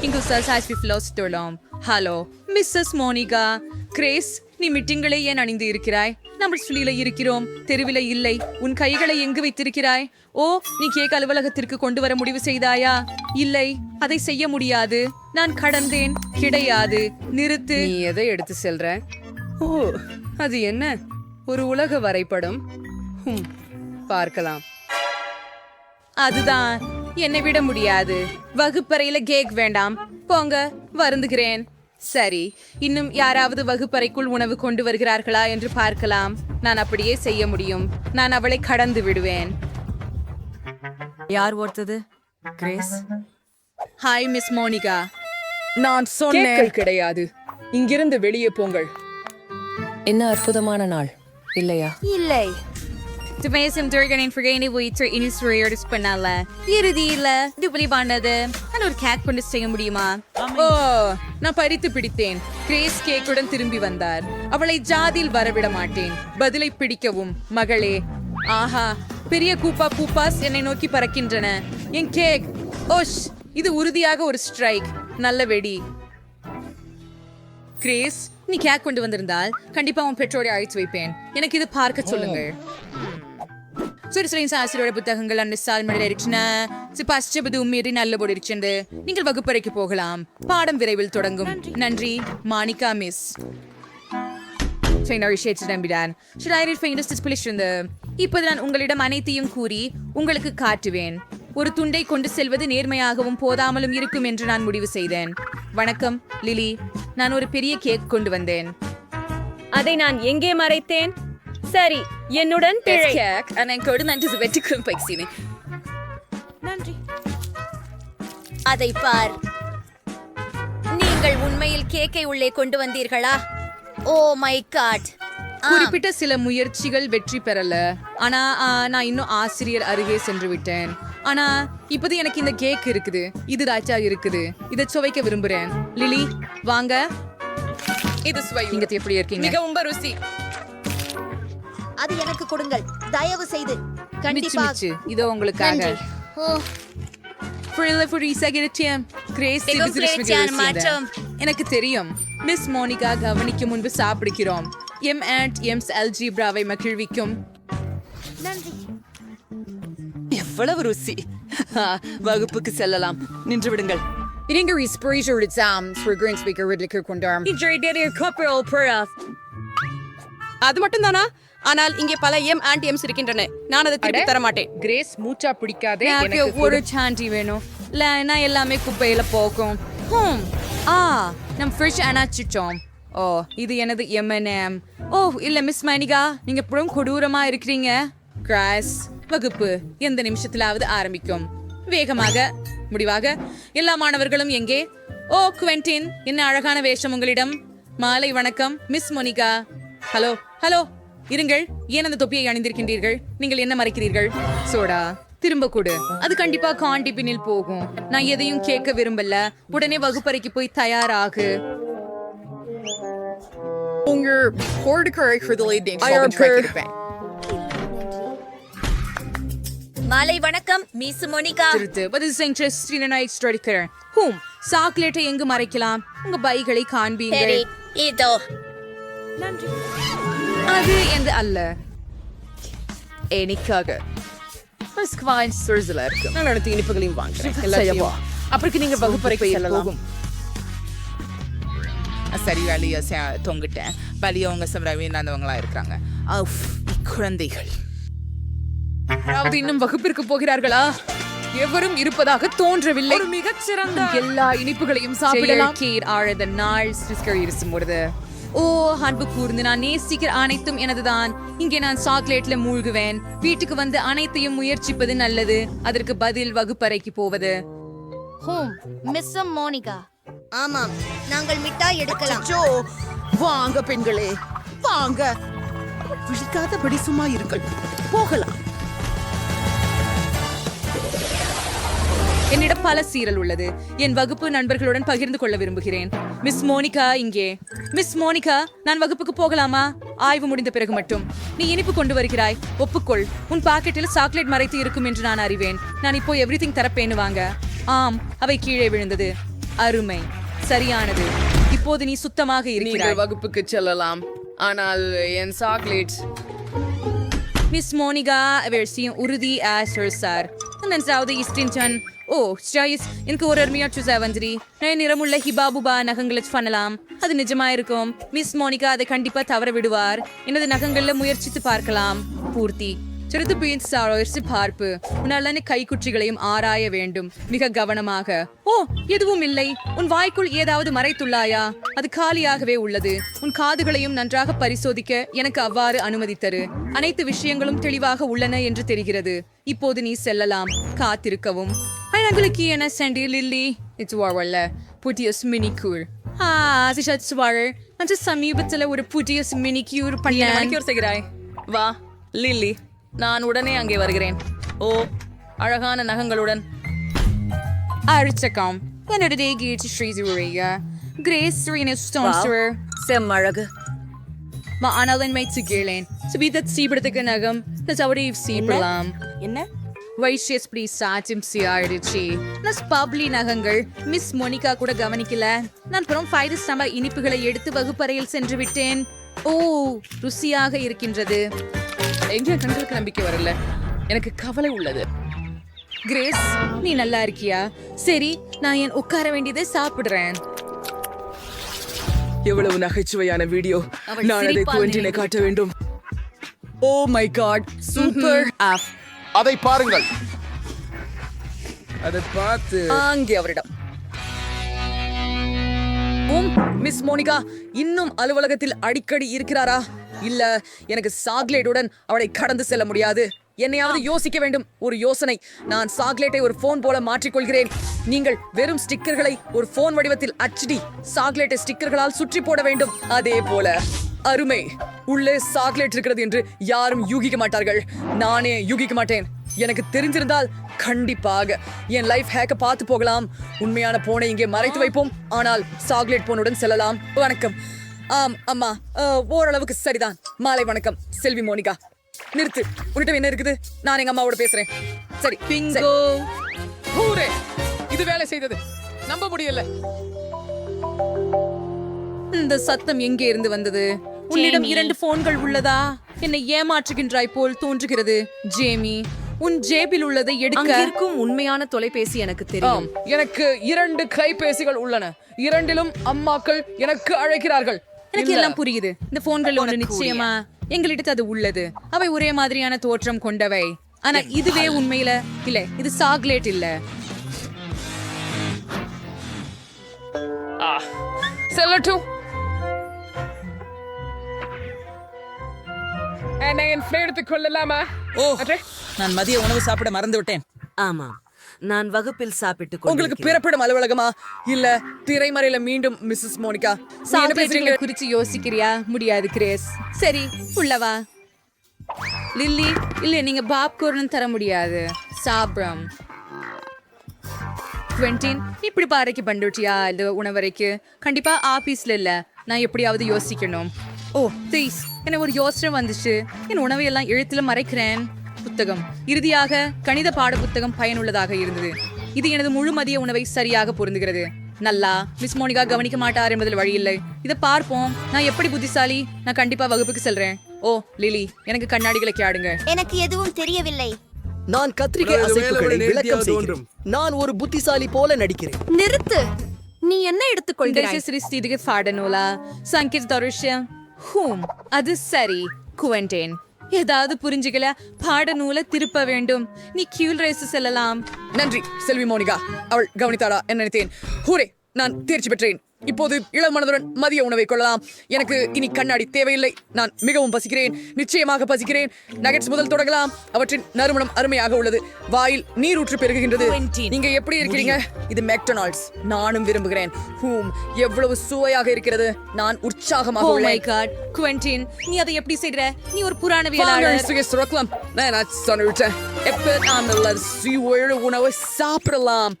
இங்கு சர்சாஸ் ஃபிஃப்லோஸ் தொழோம் ஹலோ மிஸ்ஸஸ் மோனிகா கிரேஸ் நீ மிட்டிங்களை ஏன் அணிந்து இருக்கிறாய்? நம்ம சுழியில இருக்கிறோம் தெருவில இல்லை. உன் கைகளை எங்கு வைத்திருக்கிறாய்? ஓ நீ கேக் அலுவலகத்திற்கு கொண்டு வர முடிவு செய்தாயா? இல்லை அதை செய்ய முடியாது. நான் கடந்தேன் கிடையாது. நிறுத்து. நீ எதை எடுத்து செல்ற? ஓ அது என்ன? ஒரு உலக வரைபடம். பார்க்கலாம். அதுதான். என்னை விட முடியாது. வகுப்பறையில கேக் வேண்டாம். போங்க வருந்துகிறேன். சரி இன்னும் யாராவது வகுப்பறைக்குள் உணவு கொண்டு வருகிறார்களா என்று பார்க்கலாம். நான் அப்படியே செய்ய முடியும். நான் அவளை கடந்து விடுவேன். யார் ஓர்த்தது? கிரேஸ்? ஹாய் மிஸ் மோனிகா நான் சொன்னேன். கிடையாது. இங்கிருந்து வெளியே போங்கள். என்ன அற்புதமான நாள். இல்லையா? இல்லை. துமேசம் துர்கனின் ஃப்ரிகைனை வைத்து இனிசுரையோடு பண்ணல இறுதியில துபலிவானது நான் ஒரு கேக் கொண்டு செய்ய முடியுமா? ஓ நான் பறித்து பிடித்தேன். கிரேஸ் கேக்குடன் திரும்பி வந்தார். அவளை ஜாதியில் வரவிட மாட்டேன். பதிலை பிடிக்கவும். மகளே. ஆஹா பெரிய கூப்பா பூப்பாஸ் என்னை நோக்கி பறக்கின்றன. என் கேக் ஓஷ் இது உறுதியாக ஒரு ஸ்ட்ரைக் நல்ல வெடி. கிரேஸ் நீ கேக் கொண்டு வந்திருந்தால் கண்டிப்பா உன் பெற்றோரை அழைத்து வைப்பேன். எனக்கு இது பார்க்க சொல்லுங்கள். சுரிசுரின் சாஸ்திரோட புத்தகங்கள் அந்த சால்மடியில் இருக்கின்றன. சிபாஸ்டபது உம்மீறி நல்ல போடு இருக்கின்றது. நீங்கள் வகுப்பறைக்கு போகலாம். பாடம் விரைவில் தொடங்கும். நன்றி. Monica miss. ஃபைனர் விஷயத்தை நம்பினான் ஷிராயரில் ஃபைனஸ் பிளிச்சிருந்து இப்போது நான் உங்களிடம் அனைத்தையும் கூறி உங்களுக்கு காட்டுவேன். ஒரு துண்டை கொண்டு செல்வது நேர்மையாகவும் போதாமலும் இருக்கும் என்று நான் முடிவு செய்தேன். வணக்கம் லிலி. நான் ஒரு பெரிய கேக் கொண்டு வந்தேன். அதை நான் எங்கே மறைத்தேன்? சரி என்னுடன் பிழை. கேக் நான் கொடு நன்றி வெற்றிக்கும் பைக்ஸினே அதை பார். நீங்கள் உண்மையில் கேக்கை உள்ளே கொண்டு வந்தீர்களா? ஓ மை காட் குறிப்பிட்ட சில முயற்சிகள் வெற்றி பெறல. ஆனா நான் இன்னும் ஆசிரியர் அருகே சென்று விட்டேன். ஆனா இப்போது எனக்கு இந்த கேக் இருக்குது. இது ராஜா இருக்குது. இதை சுவைக்க விரும்புறேன். லிலி வாங்க. இது சுவை நீங்க எப்படி இருக்கீங்க? மிகவும் ருசி. அது எனக்கு கொடுங்கள். தயவு செய்து கண்டிப்பா இதோ உங்களுக்காக. ஓ. For. Grace. எனக்கு தெரியும். மிஸ் மோனிகா கவனிக்கும் முன்பு சாப்பிடுகிறோம். M and எம்ஸ் அல்ஜிப்ராவை மகிழ்விக்கும். நன்றி. எவ்வளவு ருசி. வகுப்புக்கு செல்லலாம். நின்று விடுங்கள். Iringar is Parisian exams for Green Speaker Ridley கொண்டாம் அது மட்டும் தானா ஆனால் இங்கே பல எம் அண்ட் எம்ஸ் இருக்கின்றன. நான் அதை திருப்பி தர மாட்டேன் கிரேஸ் மூச்சா பிடிக்காதே எனக்கு ஒரு சாண்டி வேணும். இல்லைன்னா எல்லாமே குப்பையில போகும். ஹம். ஆ நம் ஃப்ரிட்ஜ் அணைச்சிட்டோம் ஓ இது எனது எம்என்எம் ஓ இல்ல மிஸ் மணிகா நீங்க எப்பவும் கொடூரமா இருக்கிறீங்க. கிராஸ் வகுப்பு எந்த நிமிஷத்திலாவது ஆரம்பிக்கும். வேகமாக முடிவாக எல்லா மாணவர்களும் எங்கே? ஓ குவென்டின் என்ன அழகான வேஷம் உங்களிடம். மாலை வணக்கம் மிஸ் மோனிகா ஹலோ ஹலோ. இருங்கள் ஏன் அந்த தொப்பியை அணிந்திருக்கின்றீர்கள்? நீங்கள் என்ன மறைக்கிறீர்கள்? சோடா திரும்ப கொடு. அது கண்டிப்பா காண்டி பின்னில் போகும். நான் எதையும் கேட்க விரும்பல. உடனே வகுப்பறைக்கு போய் தயாராகு. உங்க மாலை வணக்கம் மிஸ் மோனிகா. திருத்து. This is interesting and I இருக்கிறேன் ஹூம் சாக்லேட்டை எங்கு மறைக்கலாம்? உங்க பைகளை காண்பீங்கள் சரி இதோ. அது எந்த அல்ல. எனக்காக நான் அடுத்த இனிப்புகளையும் வாங்குறேன் செய்யவா எல்லாத்தையும் அப்புறம் நீங்க வகுப்பறைக்கு செல்லலாம். சரி வேலையை தொங்கிட்டேன் வலியவங்க இருக்கிறாங்க அஃப், குழந்தைகள் அதாவது இன்னும் வகுப்பிற்கு போகிறார்களா எவரும் இருப்பதாக தோன்றவில்லை மிகச்சிறந்த எல்லா இனிப்புகளையும் சாப்பிடலாம் கீர் ஆழத நாள் சிஸ்கர் இருக்கும் பொழுது ஓ அன்பு கூர்ந்து நான் நேசிக்கிற அனைத்தும் எனதுதான். இங்கே நான் சாக்லேட்ல மூழ்குவேன். வீட்டுக்கு வந்து அனைத்தையும் முயற்சிப்பது நல்லது. அதற்கு பதில் வகுப்பறைக்கு போவது. Home miss Monica. ஆமாம் நாங்கள் மிட்டாய் எடுக்கலாம். ஜோ வாங்க பெண்களே வாங்க. விழிக்காதபடி சும்மா இருங்கள். போகலாம். என்னிடம் பல சீரல் உள்ளது. என் வகுப்பு நண்பர்களுடன் பகிர்ந்து கொள்ள விரும்புகிறேன். மிஸ் மோனிகா இங்கே. மிஸ் மோனிகா நான் வகுப்புக்கு போகலாமா? ஆய்வு முடிந்த பிறகு மட்டும். நீ இனிப்பு கொண்டு வருகிறாய். ஒப்புக்கொள். உன் பாக்கெட்டில் சாக்லேட் மறைத்து இருக்கும் என்று நான் அறிவேன். நான் இப்போ எவ்ரிதிங் தரப்பேன்னு வாங்க. ஆம் அவை கீழே விழுந்தது. அருமை. சரியானது. இப்போது நீ சுத்தமாக இருக்கிறாய். வகுப்புக்கு செல்லலாம். ஆனால் என் சாக்லேட்ஸ் மிஸ் மோனிகா விஷயம் உறுதி ஆசர் சார். நன்றாவது இஸ்டின்டன் ஓ ஸ்டாயிஸ் எனக்கு ஒரு அருமையா சூஸ் வந்துரி. நான் நிறமுள்ள ஹிபாபுபா நகங்களை பண்ணலாம். அது நிஜமா இருக்கும். மிஸ் மோனிகா அதை கண்டிப்பா தவற விடுவார். எனது நகங்கள்ல முயற்சித்து பார்க்கலாம். பூர்த்தி சிறுத்து பீன்ஸ் சாரோசி பார்ப்பு. உன்னாலான கைக்குற்றிகளையும் ஆராய வேண்டும். மிக கவனமாக. ஓ எதுவும் இல்லை. உன் வாய்க்குள் ஏதாவது மறைத்துள்ளாயா? அது காலியாகவே உள்ளது. உன் காதுகளையும் நன்றாக பரிசோதிக்க எனக்கு அவ்வாறு அனுமதி தரு அனைத்து விஷயங்களும் தெளிவாக உள்ளன என்று தெரிகிறது. இப்போது நீ செல்லலாம். காத்திருக்கவும். அழகுலுக்கு என்ன செண்டி லில்லி இட்ஸ் வரல புதிய மினி கூர் ஆ சிஷத் சுவார் நான் சமீபத்தில் ஒரு புதிய மினி கியூர் பண்ண மணிக்கூர் செய்கிறாய் வா லில்லி நான் உடனே அங்கே வருகிறேன். ஓ அழகான நகங்களுடன். அரிச்சகம் என்னுடைய கீழ்ச்சி ஸ்ரீ ஜூரியா கிரேஸ் ரீன ஸ்டோன்ஸ்டர் செம்மழகு tigilin. Sabi that sibirtika nagam, nas awari sibirlam. என்ன? வைஷ்யஸ் ப்ளீ சாட்சியம் சியாடிச்சு நான் பப்ளி நகங்கள் மிஸ் மோனிகா கூட கவனிக்கல நான் அப்புறம் ஃபைரஸ் நம்ம இனிப்புகளை எடுத்து வகுப்பறையில் சென்று விட்டேன் ஓ ருசியாக இருக்கின்றது. எங்க கண்களுக்கு நம்பிக்கை வரல? எனக்கு கவலை உள்ளது. கிரேஸ் நீ நல்லா இருக்கியா? சரி நான் என் உட்கார வேண்டியதை சாப்பிடுறேன். எவ்வளவு நகைச்சுவையான வீடியோ. நான் அதை குவென்டினை காட்ட வேண்டும். ஓ மை காட் சூப்பர் ஆஃப் அதை பாருங்கள். அதை பார்த்து அங்கே அவரிடம். உம் மிஸ் மோனிகா இன்னும் அலுவலகத்தில் அடிக்கடி இருக்கிறாரா? இல்ல எனக்கு சாக்லேட்டுடன் அவளை கடந்து செல்ல முடியாது. என்னையாவது யோசிக்க வேண்டும். ஒரு யோசனை. நான் சாக்லேட்டை ஒரு போன் போல மாற்றிக்கொள்கிறேன். நீங்கள் வெறும் ஸ்டிக்கர்களை ஒரு போன் வடிவத்தில் அச்சிடி சாக்லேட்டை ஸ்டிக்கர்களால் சுற்றி போட வேண்டும். அதே போல அருமை. உள்ளே சாக்லேட் இருக்கிறது என்று யாரும் யூகிக்க மாட்டார்கள். நானே யூகிக்க மாட்டேன். எனக்கு தெரிஞ்சிருந்தால் கண்டிப்பாக என் லைஃப் ஹேக்க பார்த்து போகலாம். உண்மையான போனை இங்கே மறைத்து வைப்போம். ஆனால் சாக்லேட் போனுடன் செல்லலாம். வணக்கம். ஆம் அம்மா. ஓரளவுக்கு சரிதான். மாலை வணக்கம். செல்வி மோனிகா. நிறுத்து. உன்னிடம் என்ன இருக்குது? நான் எங்க அம்மாவோட பேசுறேன். சரி. பிங்கோ. ஹூரே! இது வேலை செய்தது. நம்ப முடியல. இந்த சத்தம் எங்கே இருந்து வந்தது? உன்னிடம் இரண்டு போன்கள் உள்ளதா? என்னை ஏமாற்றுகின்றாய் போல் தோன்றுகிறது. ஜேமி உன் ஜேபில் உள்ளதை எடுக்க அங்கிருக்கும் உண்மையான தொலைபேசி எனக்கு தெரியும். எனக்கு இரண்டு கைபேசிகள் உள்ளன. இரண்டிலும் அம்மாக்கள் எனக்கு அழைக்கிறார்கள். எனக்கு. எல்லாம் புரியுது. இந்த போன்கள் ஒன்று நிச்சயமா? எங்களிடத்து அது உள்ளது. அவை ஒரே மாதிரியான தோற்றம் கொண்டவை. ஆனா இதுவே உண்மையில இல்ல இது சாக்லேட் இல்ல. செல்லட்டும் என்னை என் எடுத்துக் கொள்ளலாமா? ஓ நான் மதிய உணவு சாப்பிட மறந்து விட்டேன் ஆமாம். நான் வகுப்பில் சாப்பிட்டு உங்களுக்கு. பிறப்பிடம் அலுவலகமா? இல்ல திரைமறையில மீண்டும் மிஸ்ஸஸ் மோனிகா சாக்லேட்டுகளை குறிச்சு யோசிக்கிறியா? முடியாது கிரேஸ். சரி உள்ளவா லில்லி இல்ல நீங்க பாப்கார்ன் தர முடியாது. சாப்பிடம். குவென்டின் இப்படி பாறைக்கு பண்டுட்டியா இது உணவறைக்கு? கண்டிப்பா ஆபீஸ்ல இல்ல. நான் எப்படியாவது யோசிக்கணும். ஓ ப்ளீஸ் என ஒரு யோசனை வந்துச்சு. என் உணவை எல்லாம் எழுத்துல மறைக்கிறேன். புத்தகம். இறுதியாக கணித பாட புத்தகம் பயனுள்ளதாக இருந்தது. இது எனது முழு மதிய உணவை சரியாக பொருந்துகிறது. நல்லா மிஸ் மோனிகா கவனிக்க மாட்டார் என்பதில் வழி இல்லை. இதை பார்ப்போம். நான் எப்படி புத்திசாலி? நான் கண்டிப்பா வகுப்புக்கு செல்றேன். ஓ லிலி எனக்கு கண்ணாடிகளை கேடுங்க. எனக்கு எதுவும் தெரியவில்லை. நான் கத்திரிக்கை அசைப்புகளை விளக்கம் செய்கிறேன். நான் ஒரு புத்திசாலி போல நடிக்கிறேன். நிறுத்து. நீ என்ன எடுத்துக்கொள்கிறாய்? சிருஷ்டி இதுக்கு சாடனோலா சங்கீத் தருஷ்யம். ஹூம் அது சரி குவெண்டேன் ஏதாவது புரிஞ்சுக்கல பாட நூல திருப்ப வேண்டும். நீ கியூல் ரேஸ் செல்லலாம். நன்றி செல்வி மோனிகா. அவள் கவனித்தாளா என்ன நினைத்தேன். ஹூரே நான் தேர்ச்சி பெற்றேன். இப்போது இளம் மனதுடன் மதிய உணவை கொள்ளலாம். எனக்கு இனி கண்ணாடி தேவையில்லை. நான் மிகவும் பசிக்கிறேன். நிச்சயமாக பசிக்கிறேன். நகட்ஸ் முதல் தொடங்கலாம். அவற்றின் நறுமணம் அருமையாக உள்ளது. வாயில் நீரூற்று பெருகுகின்றது. நீங்க எப்படி இருக்கிறீங்க? இது மெக்டொனால்ட்ஸ். நானும் விரும்புகிறேன். ஹூம் எவ்வளவு சுவையாக இருக்கிறது. நான் உற்சாகமாக மை உள்ளேன். நீ அதை எப்படி செய்ற நீ ஒரு புராணவியலாளர். சுகேஷ் துறக்கலாம். நான் நான் சொல்லிவிட்டேன். எப்ப நாம் நல்ல சுவையுள்ள உணவை சாப்பிடலாம்.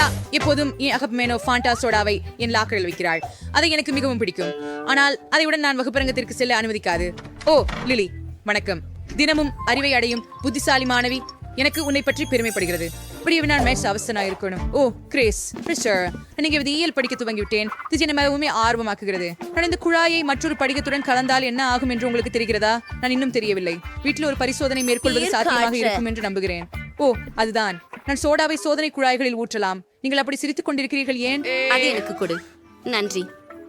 தரா எப்போதும் என் அகப்பமேனோ ஃபாண்டா சோடாவை என் லாக்கரில் வைக்கிறாள். அதை எனக்கு மிகவும் பிடிக்கும். ஆனால் அதையுடன் நான் வகுப்பரங்கத்திற்கு செல்ல அனுமதிக்காது. ஓ லிலி வணக்கம். தினமும் அறிவை அடையும் புத்திசாலி மாணவி எனக்கு உன்னை பற்றி பெருமைப்படுகிறது. இப்படியே நான் மேட்ச் அவசனா இருக்கணும். ஓ கிரேஸ் பிரிஸ்டர் நீங்க இது இயல் படிக்க துவங்கி விட்டேன் இது என்னை மிகவும் ஆர்வமாக்குகிறது. நான் இந்த குழாயை மற்றொரு படிக்கத்துடன் கலந்தால் என்ன ஆகும் என்று உங்களுக்கு தெரிகிறதா? நான் இன்னும் தெரியவில்லை. வீட்டில் ஒரு பரிசோதனை மேற்கொள்வது சாத்தியமாக இருக்கும் என்று நம்புகிறேன். ஓ அதுதான். நான் சோடாவை சோதனை குழாய்களில் ஊற்றலாம். நீங்கள் அப்படி சிரித்துக் கொண்டிருக்கிறீர்கள் ஏன் அது எனக்கு கொடு. நன்றி.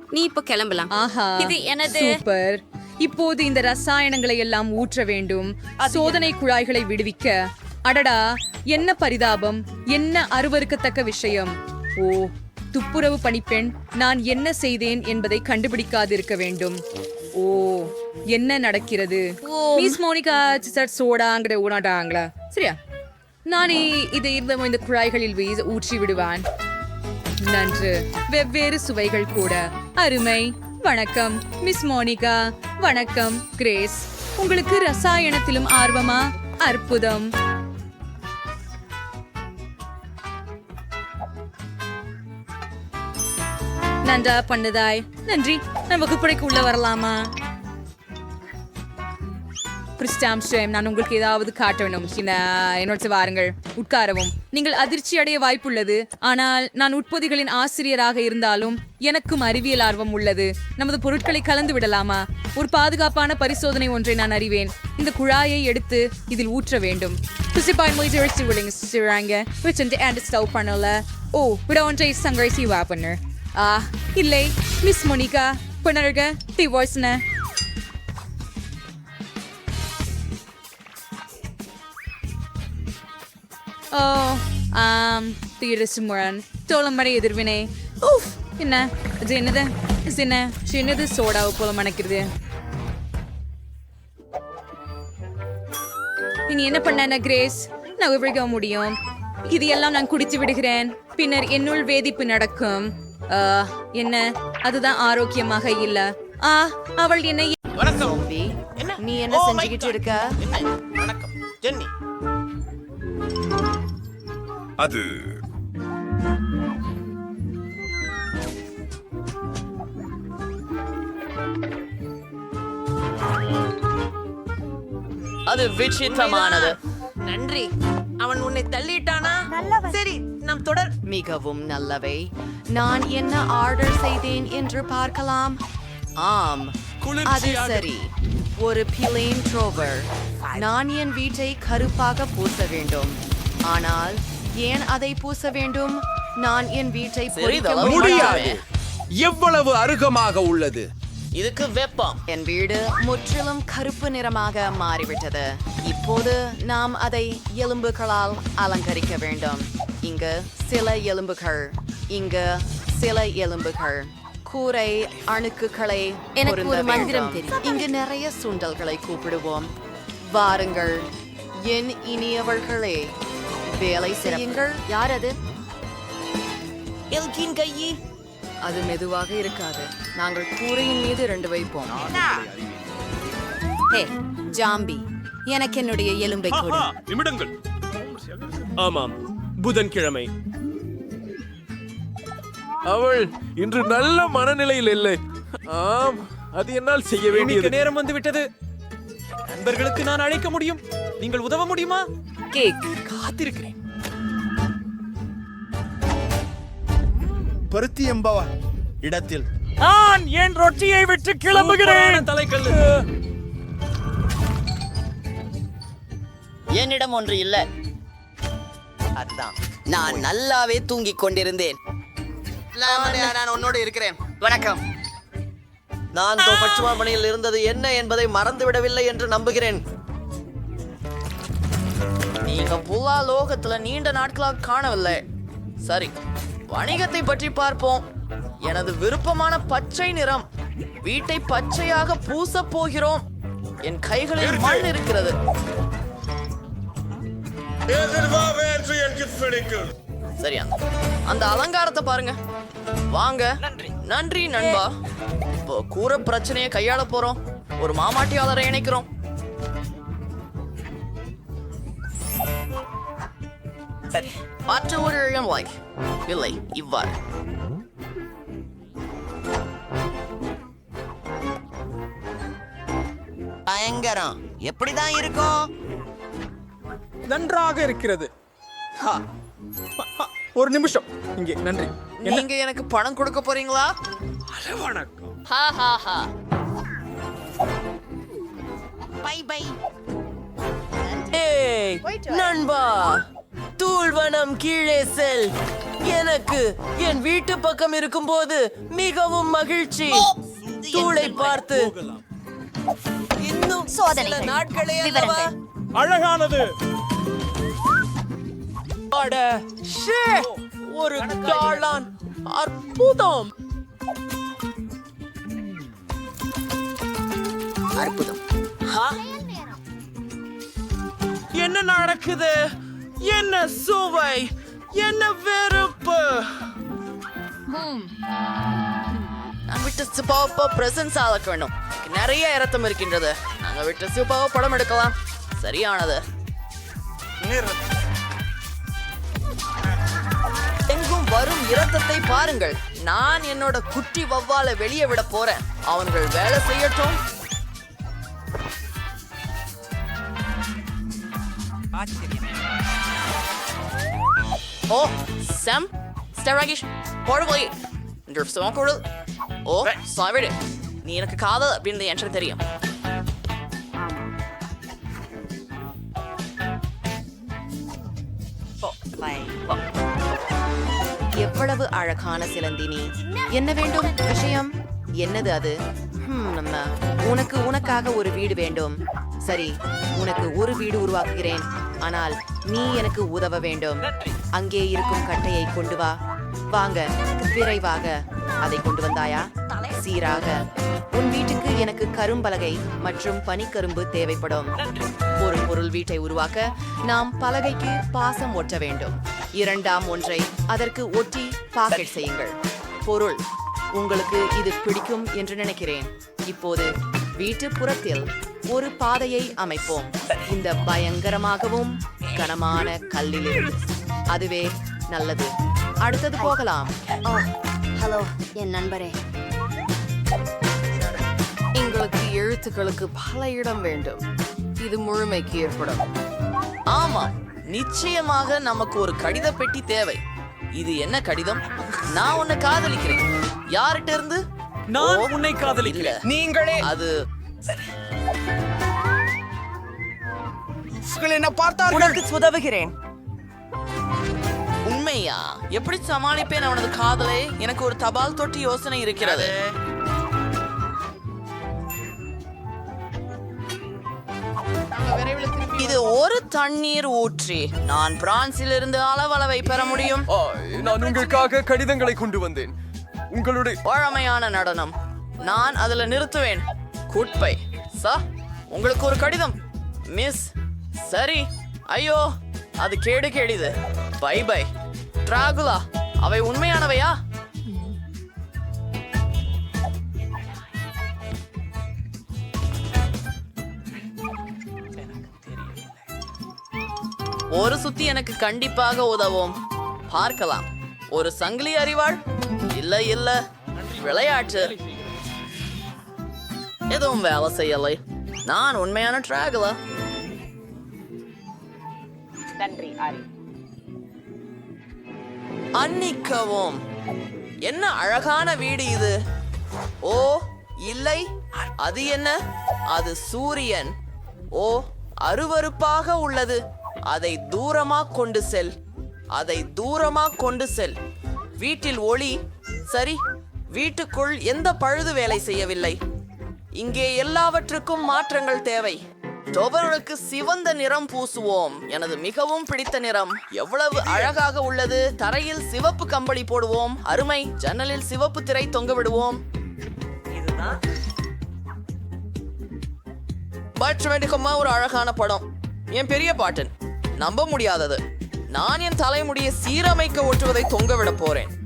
நீ இப்ப கிளம்பலாம். ஆஹா இது எனது. சூப்பர். இப்போது இந்த ரசாயனங்களை எல்லாம் ஊற்ற வேண்டும். சோதனை குழாய்களை விடுவிக்க. அடடா என்ன பரிதாபம்? என்ன அருவருக்கத்தக்க விஷயம்? ஓ துப்புரவு பணிப்பெண் நான் என்ன செய்தேன் என்பதை கண்டுபிடிக்காதிருக்க வேண்டும். ஓ என்ன நடக்கிறது? மிஸ் மோனிகா சார் சோடாங்கிற ஊனாட்டாங்களா? சரியா? நானே இதை இந்த இந்த குழாய்களில் வீச ஊற்றி விடுவான். நன்று. வெவ்வேறு சுவைகள் கூட. அருமை. வணக்கம். Miss Monica. வணக்கம். கிரேஸ். உங்களுக்கு ரசாயனத்திலும் ஆர்வமா? அற்புதம். நன்றா பண்ணுதாய். நன்றி. நான் வகுப்படைக்கு உள்ள வரலாமா? கிறிஸ்டாம்ஸ்டம் நான் உங்களுக்கு ஏதாவது காட்ட வேணும் சின்ன என்னோட வாருங்கள் உட்காரவும். நீங்கள் அதிர்ச்சி அடைய வாய்ப்புள்ளது. ஆனால் நான் உட்பொதிகளின் ஆசிரியராக இருந்தாலும் எனக்கும் அறிவியல் ஆர்வம் உள்ளது. நமது பொருட்களை கலந்து விடலாமா? ஒரு பாதுகாப்பான பரிசோதனை ஒன்றை நான் அறிவேன். இந்த குழாயை எடுத்து இதில் ஊற்ற வேண்டும். மொய் அண்ட் ஸ்டவ் பண்ணல ஓ விட ஒன்றை சங்கரை சிவா பண்ணு ஆ இல்லை. மிஸ் மோனிகா தி வாய்ஸ்ன ஓ ஆம் தீரசுமுரன் தோளமடை எதிர்வினை. ஊஃப் என்ன? இது என்னது? இது என்ன? சின்னது சோடாவை போல மணக்கிறது. இனி என்ன பண்ண கிரேஸ்? நான் விவரிக்க முடியும். இது எல்லாம் நான் குடித்து விடுகிறேன். பின்னர் என்னுள் வேதிப்பு நடக்கும். என்ன? அதுதான் ஆரோக்கியமாக இல்ல. ஆ அவள் என்னை நீ என்ன செஞ்சுக்கிட்டு இருக்க? வணக்கம். ஜென்னி. அது. அது விசித்திரமானது. நன்றி. அவன் உன்னை தள்ளிட்டானா? சரி நாம் தொடர். மிகவும் நல்லவை. நான் என்ன ஆர்டர் செய்தேன் என்று பார்க்கலாம். ஆம் அது சரி. ஒரு பிளேன் ட்ரோவர் நான் என் வீட்டை கருப்பாக பூச வேண்டும். ஆனால் ஏன் அதை பூச வேண்டும்? நான் என் வீட்டை பொறிக்க முடியாது. எவ்வளவு அருகமாக உள்ளது? இதுக்கு வெப்பம். என் வீடு முற்றிலும் கருப்பு நிறமாக மாறிவிட்டது. இப்போது நாம் அதை எலும்புகளால் அலங்கரிக்க வேண்டும். இங்கு சில எலும்புகள் இங்கு சில எலும்புகள். கூரை அணுக்குகளை எனக்கு ஒரு மந்திரம். தெரியும். இங்கு நிறைய சுண்டல்களை கூப்பிடுவோம். வாருங்கள் என் இனியவர்களே வேலை செய்யுங்கள். யார் அது எல்கின் கையி. அது மெதுவாக இருக்காது. நாங்கள் கூரையின் மீது ரெண்டு வைப்போம். ஹே ஜாம்பி எனக்கு என்னுடைய எலும்பை கொடு. நிமிடங்கள். ஆமாம் புதன்கிழமை. அவள் இன்று நல்ல மனநிலையில் இல்லை. ஆம் அது என்னால் செய்ய வேண்டியது. நேரம் வந்து விட்டது நண்பர்களுக்கு நான் அழைக்க முடியும். நீங்கள் உதவ முடியுமா? கேக் காத்திருக்கிறேன். பருத்தி எம்பவா இடத்தில். நான் என் ரொட்டியை விட்டு கிளம்புகிறேன்? தலைக்கல்லு. என்னிடம் ஒன்று இல்ல. அதுதான் நான் நல்லாவே தூங்கிக் கொண்டிருந்தேன். நான் உன்னோடு இருக்கிறேன். வணக்கம். நான் பச்சுவாமணியில் இருந்தது என்ன என்பதை மறந்து விடவில்லை என்று நம்புகிறேன். நீங்க புலா லோகத்துல நீண்ட நாட்களாக காணவில்லை. சரி வணிகத்தை பற்றி பார்ப்போம். எனது விருப்பமான பச்சை நிறம் வீட்டை பச்சையாக பூசப் போகிறோம். என் கைகளில் மண் இருக்கிறது. சரியா அந்த அலங்காரத்தை பாருங்க. வாங்க. நன்றி. நன்றி நண்பா. இப்போ கூற பிரச்சனையை கையாள போறோம். ஒரு மாமாட்டியாளரை இணைக்கிறோம். மற்ற ஒரு இடம் லைக் இல்லை இவ்வாறு பயங்கரம். எப்படிதான் இருக்கும்? நன்றாக இருக்கிறது. ஒரு நிமிஷம். இங்கே நன்றி. நீங்க எனக்கு பணம் கொடுக்க போறீங்களா? வணக்கம். ஹா ஹா ஹா. Bye bye. நண்பா. தூள்வனம் கீழே செல். எனக்கு என் வீட்டு பக்கம் இருக்கும்போது மிகவும் மகிழ்ச்சி. தூளை பார்த்து இன்னும் சில. நாட்களே அல்லவா? விவரங்கள். அழகானது. அட, ஷே! ஒரு காளான். அற்புதம். அற்புதம். என்ன நடக்குது? என்ன சுவை? என்ன வெறுப்பு? நான் விட்டு சுபாவப்போ பிரசன்ஸ் ஆளக்க வேண்டும் நிறைய இரத்தம் இருக்கின்றது. நாங்க விட்டு சுபாவ படம் எடுக்கலாம். சரியானது. எங்கும் வரும் இரத்தத்தை பாருங்கள். நான் என்னோட குட்டி வவ்வால வெளியே விட போறேன். அவன்கள் வேலை செய்யட்டும். ஓ சாம் ஸ்டெராகிஷ் போடுவோய் என்று சுமக்கூடு ஓ சாவிடு நீ எனக்கு காதல் அப்படின்னு எனக்கு தெரியும் எவ்வளவு அழகான சிலந்தினி என்ன வேண்டும் விஷயம் என்னது அது ஹம், நம்ம உனக்கு உனக்காக ஒரு வீடு வேண்டும் சரி உனக்கு ஒரு வீடு உருவாக்குகிறேன் ஆனால் நீ எனக்கு உதவ வேண்டும். அங்கே இருக்கும் கட்டையை கொண்டு வா. வாங்க விரைவாக அதை கொண்டு வந்தாயா? சீராக. உன் வீட்டுக்கு எனக்கு கரும்பலகை மற்றும் பனிக்கரும்பு தேவைப்படும். ஒரு பொருள் வீட்டை உருவாக்க நாம் பலகைக்கு பாசம் ஒட்ட வேண்டும். இரண்டாம் ஒன்றை அதற்கு ஒட்டி பாக்கெட் செய்யுங்கள். பொருள் உங்களுக்கு இது பிடிக்கும் என்று நினைக்கிறேன். இப்போது வீட்டு புறத்தில் ஒரு பாதையை அமைப்போம். இந்த பயங்கரமாகவும் கனமான கல்லிலிருந்து அதுவே நல்லது. அடுத்தது போகலாம். ஹலோ என் நண்பரே. எங்களுக்கு எழுத்துக்களுக்கு பல இடம் வேண்டும். இது முழுமைக்கு ஏற்படும். ஆமா நிச்சயமாக நமக்கு ஒரு கடித பெட்டி தேவை. இது என்ன கடிதம்? நான் உன்னை காதலிக்கிறேன். யார்கிட்ட இருந்து? நான் உன்னை காதலிக்கிறேன். நீங்களே அது என்ன பார்த்தால் உனக்கு உதவுகிறேன் உண்மையா? எப்படி சமாளிப்பேன் அவனது காதலை? எனக்கு ஒரு தபால் தொட்டி யோசனை இருக்கிறது. இது ஒரு தண்ணீர் ஊற்றி நான் பிரான்சிலிருந்து அளவளவை பெற முடியும். நான் உங்களுக்காக கடிதங்களை கொண்டு வந்தேன். உங்களுடைய பழமையான நடனம். நான் அதுல நிறுத்துவேன். குட்பை. சா உங்களுக்கு ஒரு கடிதம். மிஸ் சரி. ஐயோ அது கேடு கேடிது. By by. டிராகுலா அவை உண்மையானவையா? ஒரு சுத்தி எனக்கு கண்டிப்பாக உதவும். பார்க்கலாம். ஒரு சங்கிலி அறிவாள் இல்ல இல்ல. விளையாட்டு. எதுவும் வேலை செய்யலை. நான் உண்மையான டிராகுலா அன்னிக்கவும். என்ன அழகான வீடு இது. ஓ இல்லை. அது என்ன? அது சூரியன். ஓ அருவருப்பாக உள்ளது. அதை தூரமா கொண்டு செல். அதை தூரமா கொண்டு செல். வீட்டில் ஒளி சரி வீட்டுக்குள் எந்த பழுது வேலை செய்யவில்லை. இங்கே எல்லாவற்றுக்கும் மாற்றங்கள் தேவை. டோபர்களுக்கு சிவந்த நிறம் பூசுவோம். எனது மிகவும் பிடித்த நிறம். எவ்வளவு அழகாக உள்ளது. தரையில் சிவப்பு கம்பளி போடுவோம். அருமை ஜன்னலில் சிவப்பு திரை தொங்க விடுவோம். பட்மெடிக்கமா ஒரு அழகான படம். என் பெரிய பாட்டன் நம்ப முடியாதது. நான் என் தலைமுடியை சீரமைக்க ஒட்டுவதை தொங்க விட போறேன்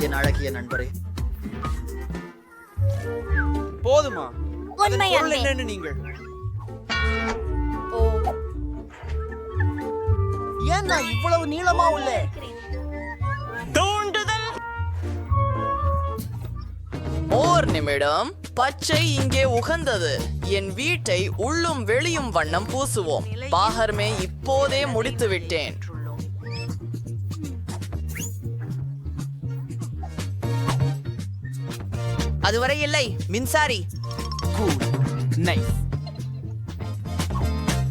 என் அழகிய நண்பரே. போதுமா. என்னன்னு நீங்கள். ஏன் நான் இவ்வளவு நீளமா உள்ள தூண்டுதல். ஒரு நிமிடம். பச்சை இங்கே உகந்தது. என் வீட்டை உள்ளும் வெளியும் வண்ணம் பூசுவோம். பாகர்மே இப்போதே முடித்து விட்டேன் அதுவரை இல்லை. மின்சாரி.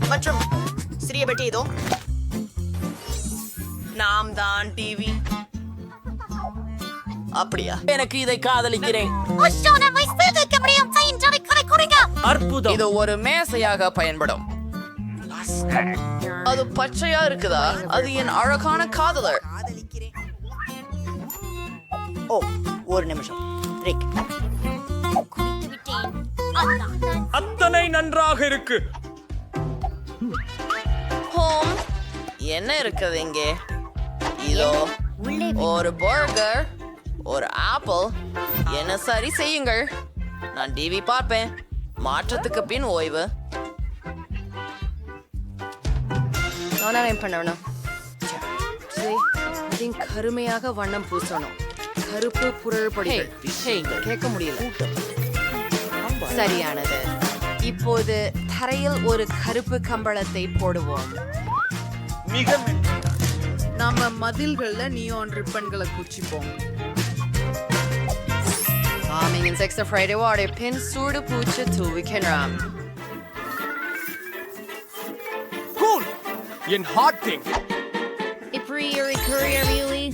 மற்றும் சிறிய பெட்டி இதோ. நாம் தான் டிவி. அப்படியா? எனக்கு இதை காதலிக்கிறேன். அற்புதம். இது ஒரு மேசையாக பயன்படும். அது பச்சையா இருக்குதா? அது என் அழகான காதலர். ஓ ஒரு நிமிஷம். அத்தனை நன்றாக இருக்கு. ஹோம். என்ன இருக்குது இங்கே? இதோ ஒரு பர்கர் ஒரு ஆப்பிள். என்ன சரி செய்யுங்கள். நான் டிவி பார்ப்பேன். மாற்றத்துக்கு பின் ஓய்வு. நான் என்ன பண்ணணும் சரி, இதை கருமையாக வண்ணம் பூசணும். கருப்பு புரள் பொடிகள். கேட்க முடியல. சரியானது. இப்போது தரையில் ஒரு கருப்பு கம்பளத்தை போடுவோம். நம்ம மதில்கள்ல நியான் ரிப்பன்களை குச்சிப்போம். Bombing insects are afraid of water. Pin sur the pucha till we can ram. Cool! In hot thing! Ipri or Ikuria, really?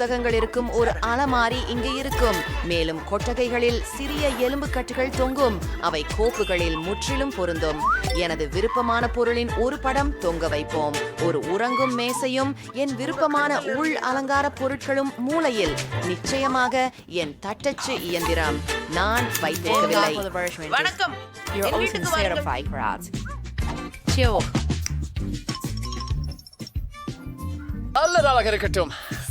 புஸ்தகங்கள் இருக்கும் ஒரு அலமாரி இங்கு இருக்கும். மேலும் கொட்டகைகளில் சிறிய எலும்பு கட்டுகள் தொங்கும். அவை கோப்புகளில் முற்றிலும் பொருந்தும். எனது விருப்பமான பொருளின் ஒரு படம் தொங்க வைப்போம். ஒரு உறங்கும் மேசையும் என் விருப்பமான உள் அலங்கார பொருட்களும் மூலையில். நிச்சயமாக என் தட்டச்சு இயந்திரம். நான் வைத்திருக்கவில்லை. வணக்கம். நல்லதாக இருக்கட்டும்.